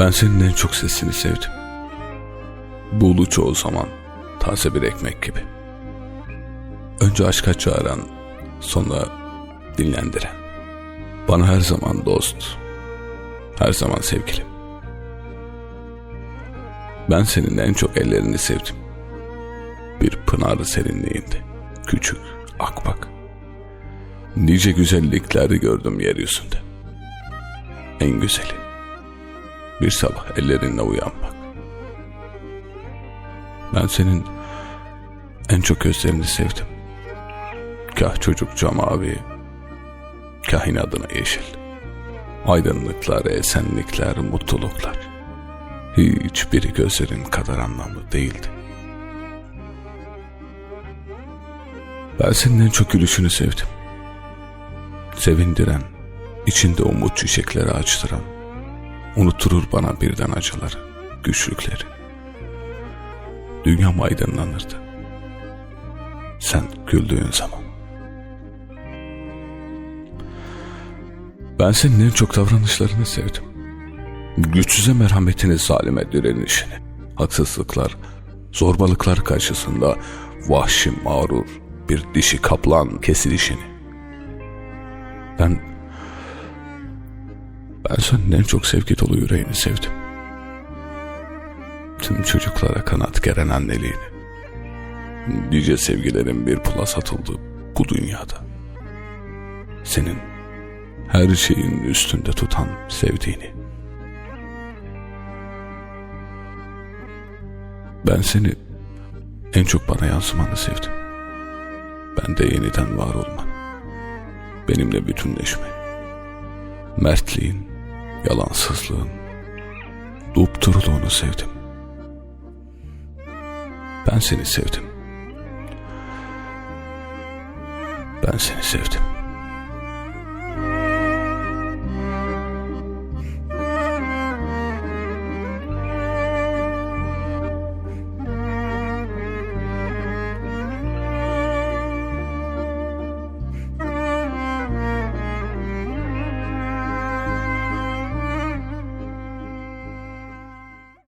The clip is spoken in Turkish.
Ben senin en çok sesini sevdim. Buğulu çoğu zaman taze bir ekmek gibi. Önce aşka çağıran, sonra dinlendiren. Bana her zaman dost, her zaman sevgilim. Ben senin en çok ellerini sevdim. Bir pınarı serinliğinde, küçük, akbak. Nice güzellikleri gördüm yeryüzünde. En güzeli. Bir sabah ellerinle uyanmak. Ben senin en çok gözlerini sevdim. Kah çocukça mavi, kah inadına yeşil. Aydınlıklar, esenlikler, mutluluklar. Hiçbiri gözlerin kadar anlamlı değildi. Ben senin en çok gülüşünü sevdim. Sevindiren, içinde umut çiçekleri açtıran, unutturur bana birden acıları, güçlükleri. Dünyam aydınlanırdı. Sen güldüğün zaman. Ben senin en çok davranışlarını sevdim. Güçsüze merhametini, zalime direnişini, haksızlıklar, zorbalıklar karşısında vahşi mağrur bir dişi kaplan kesilişini. Ben ben senin en çok sevgi dolu yüreğini sevdim. Tüm çocuklara kanat geren anneliğini. Nice sevgilerin bir pula satıldı bu dünyada. Senin her şeyin üstünde tutan sevdiğini. Ben seni en çok bana yansımanı sevdim. Ben de yeniden var olmanı. Benimle bütünleşmeyi. Mertliğin, yalansızlığın, dupturuluğunu sevdim. Ben seni sevdim. Ben seni sevdim.